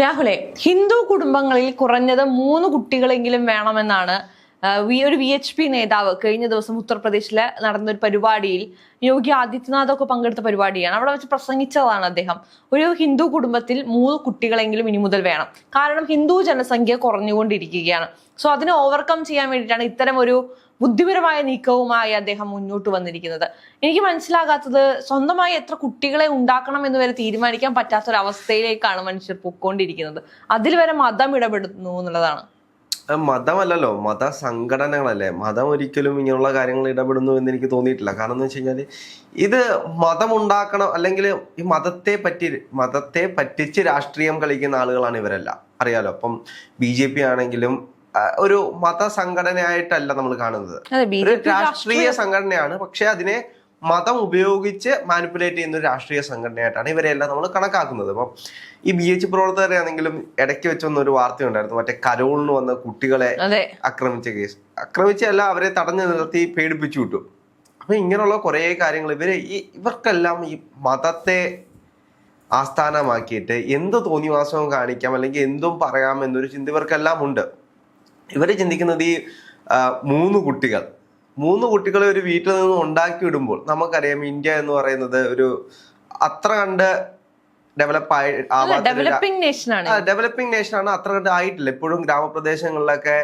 രാഹുലെ ഹിന്ദു കുടുംബങ്ങളിൽ കുറഞ്ഞത് മൂന്ന് കുട്ടികളെങ്കിലും വേണമെന്നാണ് വി- ഒരു വി എച്ച് പി നേതാവ് കഴിഞ്ഞ ദിവസം ഉത്തർപ്രദേശിൽ നടന്ന ഒരു പരിപാടിയിൽ യോഗി ആദിത്യനാഥ് ഒക്കെ പങ്കെടുത്ത പരിപാടിയാണ്. അവിടെ വെച്ച് പ്രസംഗിച്ചതാണ് അദ്ദേഹം. ഒരു ഹിന്ദു കുടുംബത്തിൽ മൂന്ന് കുട്ടികളെങ്കിലും ഇനി മുതൽ വേണം. കാരണം ഹിന്ദു ജനസംഖ്യ കുറഞ്ഞുകൊണ്ടിരിക്കുകയാണ്. സോ അതിനെ ഓവർകം ചെയ്യാൻ വേണ്ടിയിട്ടാണ് ഇത്തരം ഒരു ബുദ്ധിപരമായ നീക്കവുമായി അദ്ദേഹം മുന്നോട്ട് വന്നിരിക്കുന്നത്. എനിക്ക് മനസ്സിലാകാത്തത് സ്വന്തമായി എത്ര കുട്ടികളെ ഉണ്ടാക്കണം എന്ന് വരെ തീരുമാനിക്കാൻ പറ്റാത്ത ഒരു അവസ്ഥയിലേക്കാണ് മനുഷ്യർ പൊക്കോണ്ടിരിക്കുന്നത് അതിൽ വരെ മതം ഇടപെടുന്നു എന്നുള്ളതാണ്. മതമല്ലല്ലോ. മത സംഘടനകളല്ലേ. മതം ഒരിക്കലും ഇങ്ങനെയുള്ള കാര്യങ്ങൾ ഇടപെടുന്നു എന്ന് എനിക്ക് തോന്നിയിട്ടില്ല. കാരണം എന്ന് വെച്ച് കഴിഞ്ഞാൽ ഇത് മതം ഉണ്ടാക്കണം അല്ലെങ്കിൽ ഈ മതത്തെ പറ്റി മതത്തെ പറ്റിച്ച് രാഷ്ട്രീയം കളിക്കുന്ന ആളുകളാണ് ഇവരെല്ലാം. അറിയാലോ? അപ്പം ബി ജെ പി ആണെങ്കിലും ഒരു മത സംഘടനയായിട്ടല്ല നമ്മൾ കാണുന്നത്. ഒരു രാഷ്ട്രീയ സംഘടനയാണ്. പക്ഷെ അതിനെ മതം ഉപയോഗിച്ച് മാനിപ്പുലേറ്റ് ചെയ്യുന്ന ഒരു രാഷ്ട്രീയ സംഘടനയായിട്ടാണ് ഇവരെല്ലാം നമ്മൾ കണക്കാക്കുന്നത്. അപ്പം ഈ ബി എച്ച് പ്രവർത്തകരെ ആണെങ്കിലും ഇടയ്ക്ക് വന്ന ഒരു വാർത്ത ഉണ്ടായിരുന്നു മറ്റേ കരോളിന് വന്ന കുട്ടികളെ ആക്രമിച്ച കേസ് ആക്രമിച്ചല്ല അവരെ തടഞ്ഞു നിർത്തി പേടിപ്പിച്ചു വിട്ടു. അപ്പൊ ഇങ്ങനെയുള്ള കുറേ കാര്യങ്ങൾ ഇവർ ഈ ഇവർക്കെല്ലാം ഈ മതത്തെ ആസ്ഥാനമാക്കിയിട്ട് എന്ത് തോന്നിവാസവും കാണിക്കാം അല്ലെങ്കിൽ എന്തും പറയാം എന്നൊരു ചിന്ത ഇവർക്കെല്ലാം ഉണ്ട്. ഇവർ ചിന്തിക്കുന്നത് ഈ മൂന്ന് കുട്ടികൾ മൂന്ന് കുട്ടികളെ ഒരു വീട്ടിൽ നിന്ന് ഉണ്ടാക്കി വിടുമ്പോൾ നമുക്കറിയാം ഇന്ത്യ എന്ന് പറയുന്നത് ഒരു അത്ര കണ്ട് ഡെവലപ്പ് ആയി ഡെവലപ്പിംഗ് നേഷൻ ആണ്. ഡെവലപ്പിംഗ് നേഷൻ ആണ്. അത്ര കണ്ട് ആയിട്ടില്ല. ഇപ്പോഴും ഗ്രാമപ്രദേശങ്ങളിലൊക്കെ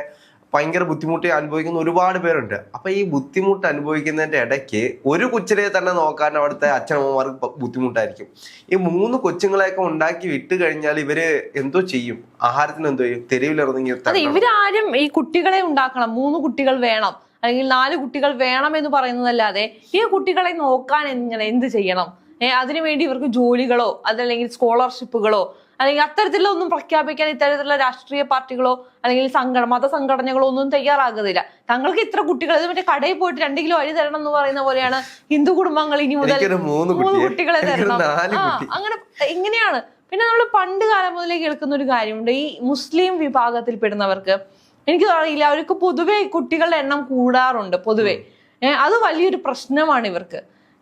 ഭയങ്കര ബുദ്ധിമുട്ട് അനുഭവിക്കുന്ന ഒരുപാട് പേരുണ്ട്. അപ്പൊ ഈ ബുദ്ധിമുട്ട് അനുഭവിക്കുന്നതിന്റെ ഇടയ്ക്ക് ഒരു കൊച്ചിനെ തന്നെ നോക്കാൻ അവിടുത്തെ അച്ഛനമ്മമാർക്ക് ബുദ്ധിമുട്ടായിരിക്കും. ഈ മൂന്ന് കൊച്ചുങ്ങളെയൊക്കെ ഉണ്ടാക്കി വിട്ട് കഴിഞ്ഞാൽ ഇവർ എന്തോ ചെയ്യും? ആഹാരത്തിന് എന്തോ ചെയ്യും? തെരുവിലിറങ്ങി ഇവരാരും ഈ കുട്ടികളെ ഉണ്ടാക്കണം. മൂന്ന് കുട്ടികൾ വേണം. അല്ലെങ്കിൽ നാല് കുട്ടികൾ വേണം എന്ന് പറയുന്നതല്ലാതെ ഈ കുട്ടികളെ നോക്കാൻ എങ്ങനെ എന്ത് ചെയ്യണം? അതിനുവേണ്ടി ഇവർക്ക് ജോലികളോ അതല്ലെങ്കിൽ സ്കോളർഷിപ്പുകളോ അല്ലെങ്കിൽ അത്തരത്തിലുള്ള ഒന്നും പ്രഖ്യാപിക്കാൻ ഇത്തരത്തിലുള്ള രാഷ്ട്രീയ പാർട്ടികളോ അല്ലെങ്കിൽ സംഘടന മതസംഘടനകളോ ഒന്നും തയ്യാറാകുന്നില്ല. തങ്ങൾക്ക് ഇത്ര കുട്ടികൾ ഇത് മറ്റേ കടയിൽ പോയിട്ട് രണ്ട് കിലോ അരി തരണം എന്ന് പറയുന്ന പോലെയാണ് ഹിന്ദു കുടുംബങ്ങൾ ഇനി മുതൽ മൂന്ന് കുട്ടികളെ തരണം. അങ്ങനെ എങ്ങനെയാണ് പിന്നെ നമ്മൾ പണ്ട് കാലം മുതലേ കേൾക്കുന്ന ഒരു കാര്യമുണ്ട്. ഈ മുസ്ലിം വിഭാഗത്തിൽ പെടുന്നവർക്ക് എനിക്ക് അറിയില്ല. അവർക്ക് പൊതുവെ കുട്ടികളുടെ എണ്ണം കൂടാറുണ്ട് പൊതുവെ. അത് വലിയൊരു പ്രശ്നമാണ് ഇവർക്ക്.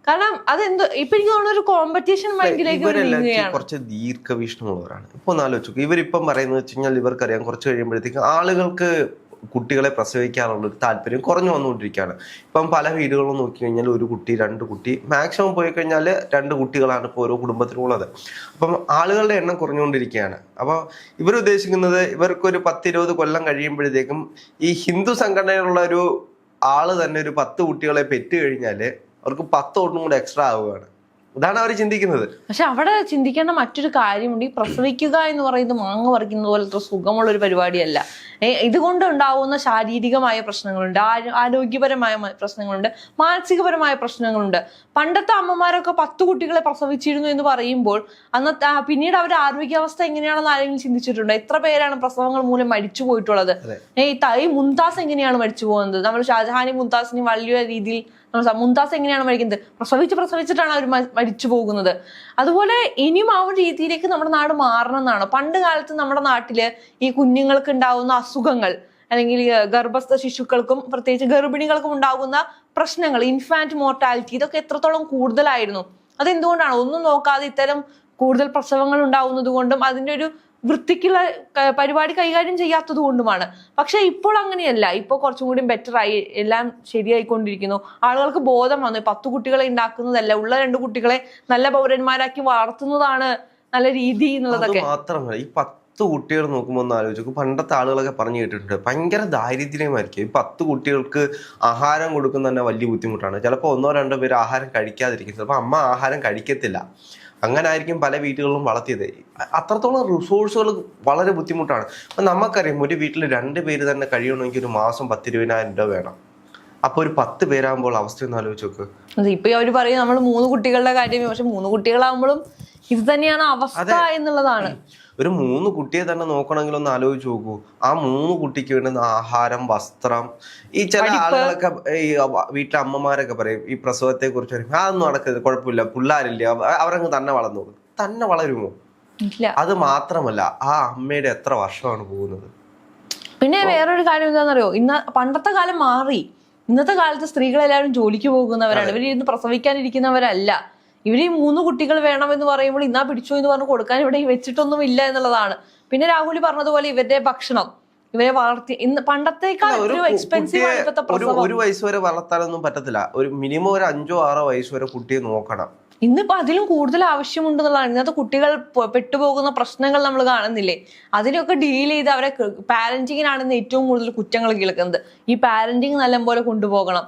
കാരണം അതെന്ത് ഇപ്പൊ എനിക്ക് തോന്നുന്ന ഒരു കോമ്പറ്റീഷൻ മൈൻഡിലേക്ക് കുറച്ച് ദീർഘവീക്ഷണമുള്ളവരാണ്. ഇപ്പൊ ഒന്ന് ആലോചിച്ചു ഇവരിപ്പം പറയുന്നത് വെച്ച് കഴിഞ്ഞാൽ ഇവർക്കറിയാം കുറച്ച് കഴിയുമ്പോഴത്തേക്ക് ആളുകൾക്ക് കുട്ടികളെ പ്രസവിക്കാനുള്ള ഒരു താല്പര്യം കുറഞ്ഞു വന്നുകൊണ്ടിരിക്കുകയാണ്. ഇപ്പം പല വീടുകളും നോക്കി കഴിഞ്ഞാൽ ഒരു കുട്ടി രണ്ട് കുട്ടി മാക്സിമം പോയി കഴിഞ്ഞാൽ രണ്ട് കുട്ടികളാണ് ഇപ്പോൾ ഓരോ കുടുംബത്തിനുള്ളത് അപ്പം ആളുകളുടെ എണ്ണം കുറഞ്ഞുകൊണ്ടിരിക്കുകയാണ്. അപ്പോൾ ഇവർ ഉദ്ദേശിക്കുന്നത് ഇവർക്കൊരു പത്തിരുപത് കൊല്ലം കഴിയുമ്പോഴത്തേക്കും ഈ ഹിന്ദു സംഘടനയിലുള്ള ഒരു ആൾ തന്നെ ഒരു പത്ത് കുട്ടികളെ പെറ്റ് കഴിഞ്ഞാൽ അവർക്ക് പത്ത് തൊട്ടും കൂടെ എക്സ്ട്രാ ആവുകയാണ്. ഇതാണ് അവർ ചിന്തിക്കുന്നത്. പക്ഷെ അവിടെ ചിന്തിക്കേണ്ട മറ്റൊരു കാര്യമുണ്ട്. ഈ പ്രസവിക്കുക എന്ന് പറയുന്നത് മാങ്ങ പറിക്കുന്നത് പോലത്തെ സുഖമുള്ള ഒരു പരിപാടിയല്ല. ഏ, ഇതുകൊണ്ട് ഉണ്ടാവുന്ന ശാരീരികമായ പ്രശ്നങ്ങളുണ്ട് ആരോ- ആരോഗ്യപരമായ പ്രശ്നങ്ങളുണ്ട് മാനസികപരമായ പ്രശ്നങ്ങളുണ്ട്. പണ്ടത്തെ അമ്മമാരൊക്കെ പത്ത് കുട്ടികളെ പ്രസവിച്ചിരുന്നു എന്ന് പറയുമ്പോൾ അന്ന് പിന്നീട് അവരുടെ ആരോഗ്യാവസ്ഥ എങ്ങനെയാണെന്ന് ആരെങ്കിലും ചിന്തിച്ചിട്ടുണ്ട്? എത്ര പേരാണ് പ്രസവങ്ങൾ മൂലം മരിച്ചു പോയിട്ടുള്ളത്. ഈ തൈ മുംതാസ് എങ്ങനെയാണ് മരിച്ചു പോകുന്നത്? നമ്മൾ ഷാജഹാനി മുംതാസിന് വലിയ രീതിയിൽ മുംതാസ് എങ്ങനെയാണ് മരിക്കുന്നത്? പ്രസവിച്ച് പ്രസവിച്ചിട്ടാണ് അവർ മരിച്ചു പോകുന്നത്. അതുപോലെ ഇനിയും ആ ഒരു രീതിയിലേക്ക് നമ്മുടെ നാട് മാറണം എന്നാണ്. പണ്ട് കാലത്ത് നമ്മുടെ നാട്ടിൽ ഈ കുഞ്ഞുങ്ങൾക്ക് ഉണ്ടാവുന്ന അസുഖങ്ങൾ അല്ലെങ്കിൽ ഗർഭസ്ഥ ശിശുക്കൾക്കും പ്രത്യേകിച്ച് ഗർഭിണികൾക്കും ഉണ്ടാകുന്ന പ്രശ്നങ്ങൾ ഇൻഫാന്റ് മോർട്ടാലിറ്റി ഇതൊക്കെ എത്രത്തോളം കൂടുതലായിരുന്നു. അതെന്തുകൊണ്ടാണ്? ഒന്നും നോക്കാതെ ഇത്തരം കൂടുതൽ പ്രസവങ്ങൾ ഉണ്ടാവുന്നത് കൊണ്ടും അതിന്റെ ഒരു വൃത്തിക്കുള്ള പരിപാടി കൈകാര്യം ചെയ്യാത്തത് കൊണ്ടുമാണ്. പക്ഷെ ഇപ്പോൾ അങ്ങനെയല്ല. ഇപ്പോൾ കുറച്ചും കൂടി ബെറ്റർ ആയി എല്ലാം ശരിയായിക്കൊണ്ടിരിക്കുന്നു. ആളുകൾക്ക് ബോധം വന്നു. പത്ത് കുട്ടികളെ ഉണ്ടാക്കുന്നതല്ല. ഉള്ള രണ്ട് കുട്ടികളെ നല്ല പൗരന്മാരാക്കി വളർത്തുന്നതാണ് നല്ല രീതി എന്നുള്ളതൊക്കെ. മാത്രമല്ല ഈ പത്ത് കുട്ടികൾ നോക്കുമ്പോൾ ഒന്ന് ആലോചിച്ചു പണ്ടത്തെ ആളുകളൊക്കെ പറഞ്ഞു കേട്ടിട്ടുണ്ട്. ഭയങ്കര ദാരിദ്ര്യമായിരിക്കും. ഈ പത്ത് കുട്ടികൾക്ക് ആഹാരം കൊടുക്കുന്ന തന്നെ വലിയ ബുദ്ധിമുട്ടാണ്. ചിലപ്പോൾ ഒന്നോ രണ്ടോ പേര് ആഹാരം കഴിക്കാതിരിക്കും. ചിലപ്പോൾ അമ്മ ആഹാരം കഴിക്കത്തില്ല. അങ്ങനെ ആയിരിക്കും പല വീടുകളിലും വളർത്തിയത്. അത്രത്തോളം റിസോഴ്സുകൾ വളരെ ബുദ്ധിമുട്ടാണ്. അപ്പം നമുക്കറിയാം ഒരു വീട്ടിൽ രണ്ട് പേര് തന്നെ കഴിയണമെങ്കിൽ ഒരു മാസം പത്തിരുപതിനായിരം രൂപ വേണം. അപ്പൊ ഒരു പത്ത് പേരാകുമ്പോൾ അവസ്ഥ ഒന്ന് ആലോചിച്ച് നോക്ക് ഇപ്പൊ അവർ പറയും നമ്മൾ മൂന്ന് കുട്ടികളുടെ കാര്യം. പക്ഷെ മൂന്ന് കുട്ടികളാകുമ്പോഴും ഇത് തന്നെയാണ് അവസ്ഥ എന്നുള്ളതാണ്. ഒരു മൂന്ന് കുട്ടിയെ തന്നെ നോക്കണമെങ്കിൽ ഒന്ന് ആലോചിച്ച് നോക്കൂ. ആ മൂന്ന് കുട്ടിക്ക് വേണ്ടുന്ന ആഹാരം വസ്ത്രം ഈ ചില ആളുകളൊക്കെ ഈ വീട്ടിലെ അമ്മമാരൊക്കെ പറയും ഈ പ്രസവത്തെ കുറിച്ച് പറയും അതൊന്നും നടക്കരുത് കുഴപ്പമില്ല പിള്ളേരില്ല അവരങ്ങ് തന്നെ വളർന്നു തന്നെ വളരുമോ? അത് മാത്രമല്ല ആ അമ്മയുടെ എത്ര വർഷമാണ് പോകുന്നത്? പിന്നെ വേറൊരു കാര്യം എന്താണെന്നറിയോ? ഇന്ന് പണ്ടത്തെ കാലം മാറി. ഇന്നത്തെ കാലത്ത് സ്ത്രീകളെല്ലാവരും ജോലിക്ക് പോകുന്നവരാണ്. ഇവരിന്ന് ഇന്ന് പ്രസവിക്കാനിരിക്കുന്നവരല്ല. ഇവർ ഈ മൂന്ന് കുട്ടികൾ വേണം എന്ന് പറയുമ്പോൾ ഇന്നാ പിടിച്ചു എന്ന് പറഞ്ഞ് കൊടുക്കാൻ ഇവിടെ വെച്ചിട്ടൊന്നും ഇല്ല എന്നുള്ളതാണ്. പിന്നെ രാഹുൽ പറഞ്ഞതുപോലെ ഇവരുടെ ഭക്ഷണം ഇവരെ വളർത്തി ഇന്ന് പണ്ടത്തേക്കാൾ ഒരു എക്സ്പെൻസീവ് കുട്ടിയെ ഒരു വയസ്സ് വരെ വളർത്താനൊന്നും പറ്റത്തില്ല. ഒരു മിനിമം ഒരു അഞ്ചോ ആറോ വയസ്സ് വരെ കുട്ടിയെ നോക്കണം. ഇന്നിപ്പോ അതിലും കൂടുതൽ ആവശ്യമുണ്ടെന്നുള്ളതാണ്. ഇന്നത്തെ കുട്ടികൾ പെട്ടുപോകുന്ന പ്രശ്നങ്ങൾ നമ്മൾ കാണുന്നില്ലേ? അതിനൊക്കെ ഡീൽ ചെയ്ത് അവരെ പാരന്റിങ്ങിനാണ് ഇന്ന് ഏറ്റവും കൂടുതൽ കുറ്റങ്ങൾ കേൾക്കുന്നത്. ഈ പാരന്റിങ് നല്ലപോലെ കൊണ്ടുപോകണം.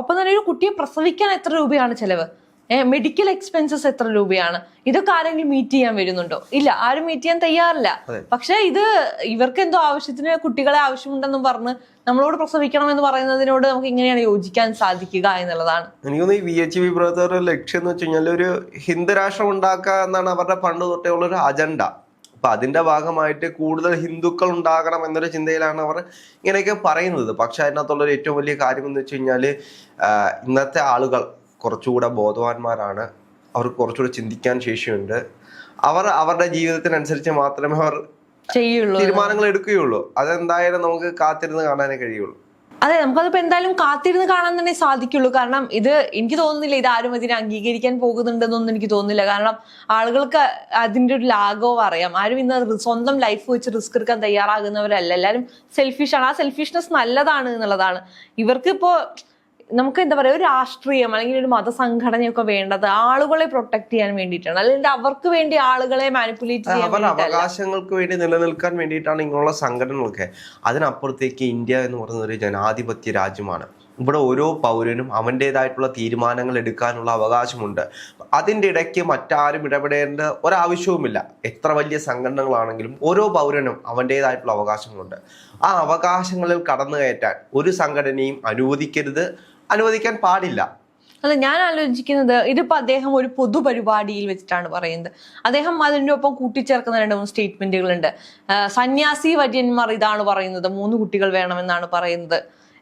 ഒപ്പം തന്നെ ഒരു കുട്ടിയെ പ്രസവിക്കാൻ എത്ര രൂപയാണ് ചെലവ്? മെഡിക്കൽ എക്സ്പെൻസസ് എത്ര രൂപയാണ്? ഇതൊക്കെ ആരെങ്കിലും മീറ്റ് ചെയ്യാൻ വരുന്നുണ്ടോ? ഇല്ല ആരും മീറ്റ് ചെയ്യാൻ തയ്യാറില്ല. പക്ഷെ ഇത് ഇവർക്ക് എന്തോ ആവശ്യത്തിന് കുട്ടികളെ ആവശ്യമുണ്ടെന്നും പറഞ്ഞ് നമ്മളോട് പ്രസവിക്കണം എന്ന് പറയുന്നതിനോട് നമുക്ക് ഇങ്ങനെയാണ് യോജിക്കാൻ സാധിക്കുക എന്നുള്ളതാണ്. എനിക്ക് തോന്നുന്നു ഈ വി എച്ച് വി പ്രവർത്തകരുടെ ലക്ഷ്യം എന്ന് വെച്ച് കഴിഞ്ഞാൽ ഒരു ഹിന്ദു രാഷ്ട്രം ഉണ്ടാക്കുക എന്നാണ് അവരുടെ പണ്ട് തൊട്ടേ ഉള്ള ഒരു അജണ്ട അപ്പൊ അതിന്റെ ഭാഗമായിട്ട് കൂടുതൽ ഹിന്ദുക്കൾ ഉണ്ടാകണം എന്നൊരു ചിന്തയിലാണ് അവർ ഇങ്ങനെയൊക്കെ പറയുന്നത്. പക്ഷെ അതിനകത്തുള്ള ഒരു ഏറ്റവും വലിയ കാര്യം എന്ന് വെച്ച് കഴിഞ്ഞാൽ ഇന്നത്തെ ആളുകൾ കുറച്ചുകൂടെ ബോധവാന്മാരാണ്. അവർക്ക് കുറച്ചുകൂടെ ചിന്തിക്കാൻ ശേഷിയുണ്ട്. അവർ അവരുടെ ജീവിതത്തിനനുസരിച്ച് മാത്രമേ അവർ തീരുമാനങ്ങൾ എടുക്കുകയുള്ളൂ. അതെന്തായാലും നമുക്ക് കാത്തിരുന്ന് കാണാനേ കഴിയുള്ളൂ. അതെ നമുക്കതിപ്പോ എന്തായാലും കാത്തിരുന്ന് കാണാൻ തന്നെ സാധിക്കുള്ളൂ. കാരണം ഇത് എനിക്ക് തോന്നുന്നില്ല ഇത് ആരും ഇതിനെ അംഗീകരിക്കാൻ പോകുന്നുണ്ടെന്നൊന്നും എനിക്ക് തോന്നുന്നില്ല. കാരണം ആളുകൾക്ക് അതിന്റെ ഒരു ലാഘവം അറിയാം. ആരും ഇന്ന് സ്വന്തം ലൈഫ് വെച്ച് റിസ്ക് എടുക്കാൻ തയ്യാറാകുന്നവരല്ല. എല്ലാവരും സെൽഫിഷ് ആണ്. ആ സെൽഫിഷ്നെസ് നല്ലതാണ് എന്നുള്ളതാണ്. ഇവർക്ക് ഇപ്പോ നമുക്ക് എന്താ പറയുക ഒരു രാഷ്ട്രീയം അല്ലെങ്കിൽ ഒരു മതസംഘടനയൊക്കെ വേണ്ടത് ആളുകളെ പ്രൊട്ടക്ട് ചെയ്യാൻ വേണ്ടിയിട്ടാണ്. അല്ലെങ്കിൽ അവർക്ക് വേണ്ടി ആളുകളെ മാനിപ്പുലേറ്റ് ചെയ്യാൻ അവരുടെ അവകാശങ്ങൾക്ക് വേണ്ടി നിലനിൽക്കാൻ വേണ്ടിയിട്ടാണ് ഇങ്ങനെയുള്ള സംഘടനകളൊക്കെ. അതിനപ്പുറത്തേക്ക് ഇന്ത്യ എന്ന് പറയുന്ന ഒരു ജനാധിപത്യ രാജ്യമാണ്. ഇവിടെ ഓരോ പൗരനും അവന്റെതായിട്ടുള്ള തീരുമാനങ്ങൾ എടുക്കാനുള്ള അവകാശമുണ്ട്. അതിന്റെ ഇടയ്ക്ക് മറ്റാരും ഇടപെടേണ്ട ഒരാവശ്യവുമില്ല. എത്ര വലിയ സംഘടനകളാണെങ്കിലും ഓരോ പൗരനും അവന്റെതായിട്ടുള്ള അവകാശങ്ങളുണ്ട്. ആ അവകാശങ്ങളിൽ കടന്നു കയറ്റാൻ ഒരു സംഘടനയും അനുവദിക്കരുത് അനുവദിക്കാൻ പാടില്ല. അല്ല ഞാൻ ആലോചിക്കുന്നത് ഇതിപ്പോൾ അദ്ദേഹം ഒരു പൊതുപരിപാടിയിൽ വെച്ചിട്ടാണ് പറയുന്നത്. അദ്ദേഹം അതിന്റെ ഒപ്പം കൂട്ടിച്ചേർക്കുന്ന രണ്ട് മൂന്ന് സ്റ്റേറ്റ്മെന്റുകളുണ്ട് സന്യാസി വര്യന്മാർ ഇതാണ് പറയുന്നത്. മൂന്ന് കുട്ടികൾ വേണമെന്നാണ് പറയുന്നത്.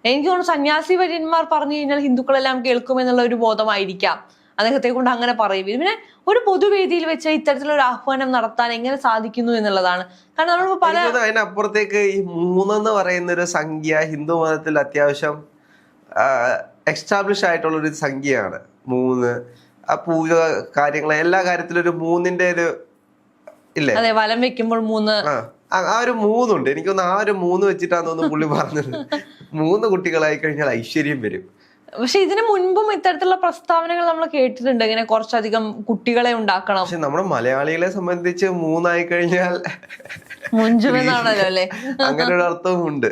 എനിക്ക് തോന്നുന്നു സന്യാസി വര്യന്മാർ പറഞ്ഞു കഴിഞ്ഞാൽ ഹിന്ദുക്കളെല്ലാം കേൾക്കും എന്നുള്ള ഒരു ബോധമായിരിക്കാം. അദ്ദേഹത്തെ കൊണ്ട് അങ്ങനെ പറയും. പിന്നെ ഒരു പൊതുവേദിയിൽ വെച്ച് ഇത്തരത്തിലൊരു ആഹ്വാനം നടത്താൻ എങ്ങനെ സാധിക്കുന്നു എന്നുള്ളതാണ്. കാരണം നമ്മൾ പല അതിനപ്പുറത്തേക്ക് ഈ മൂന്നെന്ന് പറയുന്ന ഒരു സംഖ്യ ഹിന്ദു മതത്തിൽ അത്യാവശ്യം എക്സ്റ്റാബ്ലിഷ് ആയിട്ടുള്ള ഒരു സംഖ്യയാണ്. മൂന്ന് ആ പൂജ കാര്യങ്ങൾ എല്ലാ കാര്യത്തിലും ഒരു മൂന്നിന്റെ ഒരു ഇല്ലേ? അതെ വലം വെക്കുമ്പോൾ മൂന്ന്. ആ ഒരു മൂന്നുണ്ട്. എനിക്കൊന്ന് ആ ഒരു മൂന്ന് വെച്ചിട്ടാന്ന് തോന്നുന്നു പുള്ളി പറഞ്ഞത്. മൂന്ന് കുട്ടികളായി കഴിഞ്ഞാൽ ഐശ്വര്യം വരും. പക്ഷെ ഇതിനു മുൻപും ഇത്തരത്തിലുള്ള പ്രസ്താവനകൾ നമ്മൾ കേട്ടിട്ടുണ്ട്. ഇങ്ങനെ കുറച്ചധികം കുട്ടികളെ ഉണ്ടാക്കണം. പക്ഷെ നമ്മുടെ മലയാളികളെ സംബന്ധിച്ച് മൂന്നായി കഴിഞ്ഞാൽ മുഞ്ചുമെന്നാണല്ലോ അല്ലെ? അങ്ങനെ ഒരു അർത്ഥവും ഉണ്ട്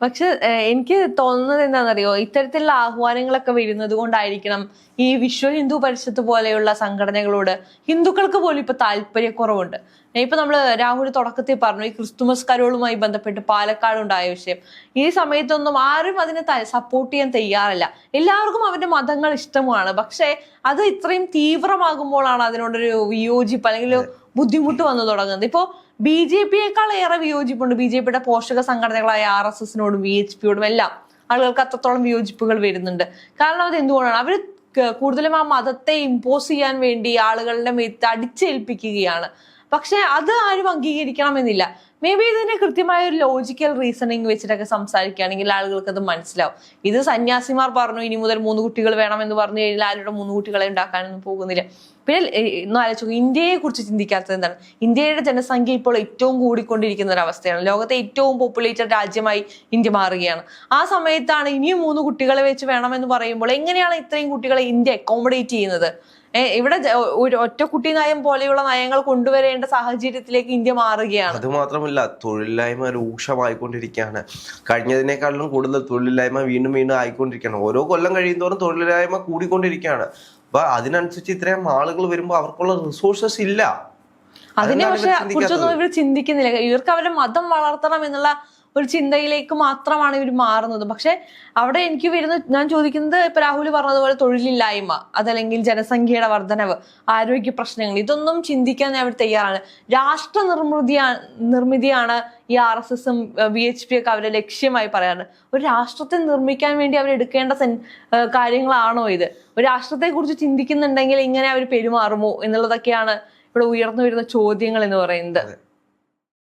പക്ഷെ എനിക്ക് തോന്നുന്നത് എന്താണെന്നറിയോ? ഇത്തരത്തിലുള്ള ആഹ്വാനങ്ങളൊക്കെ വരുന്നത് കൊണ്ടായിരിക്കണം ഈ വിശ്വ ഹിന്ദു പരിഷത്ത് പോലെയുള്ള സംഘടനകളോട് ഹിന്ദുക്കൾക്ക് പോലും ഇപ്പൊ താല്പര്യക്കുറവുണ്ട്. ഇപ്പൊ നമ്മൾ രാഹുൽ തുടക്കത്തിൽ പറഞ്ഞു ഈ ക്രിസ്തുമസ് കരോളുമായി ബന്ധപ്പെട്ട് പാലക്കാട് ഉണ്ടായ വിഷയം. ഈ സമയത്തൊന്നും ആരും അതിനെ സപ്പോർട്ട് ചെയ്യാൻ തയ്യാറല്ല. എല്ലാവർക്കും അവരുടെ മതങ്ങൾ ഇഷ്ടമാണ്. പക്ഷേ അത് ഇത്രയും തീവ്രമാകുമ്പോഴാണ് അതിനോടൊരു വിയോജിപ്പ് അല്ലെങ്കിൽ ബുദ്ധിമുട്ട് വന്നു തുടങ്ങുന്നത്. ഇപ്പോൾ ബി ജെ പിയേക്കാൾ ഏറെ വിയോജിപ്പുണ്ട്. ബി ജെ പിയുടെ പോഷക സംഘടനകളായ ആർ എസ് എസിനോടും വി എച്ച് പിയോടും എല്ലാം ആളുകൾക്ക് അത്രത്തോളം വിയോജിപ്പുകൾ വരുന്നുണ്ട്. കാരണം അത് എന്തുകൊണ്ടാണ് അവർ കൂടുതലും ആ മതത്തെ ഇമ്പോസ് ചെയ്യാൻ വേണ്ടി ആളുകളുടെ മേത്ത് അടിച്ചേൽപ്പിക്കുകയാണ്. പക്ഷെ അത് ആരും അംഗീകരിക്കണമെന്നില്ല. മേ ബി ഇതിന് കൃത്യമായ ഒരു ലോജിക്കൽ റീസണിങ് വെച്ചിട്ടൊക്കെ സംസാരിക്കുകയാണെങ്കിൽ ആളുകൾക്ക് അത് മനസ്സിലാവും. ഇത് സന്യാസിമാർ പറഞ്ഞു ഇനി മുതൽ മൂന്ന് കുട്ടികൾ വേണമെന്ന് പറഞ്ഞു കഴിഞ്ഞാൽ ആരുടെ മൂന്ന് കുട്ടികളെ ഉണ്ടാക്കാനൊന്നും പോകുന്നില്ല. പിന്നെ ഇന്ന് ആലോചിച്ചു ഇന്ത്യയെ കുറിച്ച് ചിന്തിക്കാത്തത് എന്താണ്? ഇന്ത്യയുടെ ജനസംഖ്യ ഇപ്പോൾ ഏറ്റവും കൂടിക്കൊണ്ടിരിക്കുന്ന ഒരു അവസ്ഥയാണ്. ലോകത്തെ ഏറ്റവും പോപ്പുലേറ്റഡ് രാജ്യമായി ഇന്ത്യ മാറുകയാണ്. ആ സമയത്താണ് ഇനിയും മൂന്ന് കുട്ടികളെ വെച്ച് വേണമെന്ന് പറയുമ്പോൾ എങ്ങനെയാണ് ഇത്രയും കുട്ടികളെ ഇന്ത്യ അക്കോമഡേറ്റ് ചെയ്യുന്നത്? ഇവിടെ ഒരു ഒറ്റക്കുട്ടി നയം പോലെയുള്ള നയങ്ങൾ കൊണ്ടുവരേണ്ട സാഹചര്യത്തിലേക്ക് ഇന്ത്യ മാറുകയാണ്. അത് മാത്രമല്ല തൊഴിലില്ലായ്മ രൂക്ഷമായിക്കൊണ്ടിരിക്കുകയാണ്. കഴിഞ്ഞതിനേക്കാളും കൂടുതൽ തൊഴിലില്ലായ്മ വീണ്ടും വീണ്ടും ആയിക്കൊണ്ടിരിക്കുകയാണ്. ഓരോ കൊല്ലം കഴിയുന്തോറും തൊഴിലില്ലായ്മ കൂടിക്കൊണ്ടിരിക്കുകയാണ്. അപ്പൊ അതിനനുസരിച്ച് ഇത്രയും ആളുകൾ വരുമ്പോൾ അവർക്കുള്ള റിസോഴ്സസ് ഇല്ല. അതിനെ പക്ഷെ കുറിച്ചൊന്നും ഇവർ ചിന്തിക്കുന്നില്ല. ഇവർക്ക് അവരുടെ മതം വളർത്തണം എന്നുള്ള ഒരു ചിന്തയിലേക്ക് മാത്രമാണ് ഇവർ മാറുന്നത്. പക്ഷെ അവിടെ എനിക്ക് വരുന്ന ഞാൻ ചോദിക്കുന്നത് ഇപ്പൊ രാഹുൽ പറഞ്ഞതുപോലെ തൊഴിലില്ലായ്മ അതല്ലെങ്കിൽ ജനസംഖ്യയുടെ വർധനവ് ആരോഗ്യ പ്രശ്നങ്ങൾ ഇതൊന്നും ചിന്തിക്കാൻ അവർ തയ്യാറാണ്. രാഷ്ട്ര നിർമ്മിതിയാണ് നിർമ്മിതിയാണ് ഈ ആർ എസ് എസും ബി എച്ച് പി ഒക്കെ അവരെ ലക്ഷ്യമായി പറയാറ്. ഒരു രാഷ്ട്രത്തെ നിർമ്മിക്കാൻ വേണ്ടി അവർ എടുക്കേണ്ട കാര്യങ്ങളാണോ ഇത്? ഒരു രാഷ്ട്രത്തെ കുറിച്ച് ചിന്തിക്കുന്നുണ്ടെങ്കിൽ ഇങ്ങനെ അവർ പെരുമാറുമോ എന്നുള്ളതൊക്കെയാണ് ഇവിടെ ഉയർന്നു വരുന്ന ചോദ്യങ്ങൾ എന്ന് പറയുന്നത്.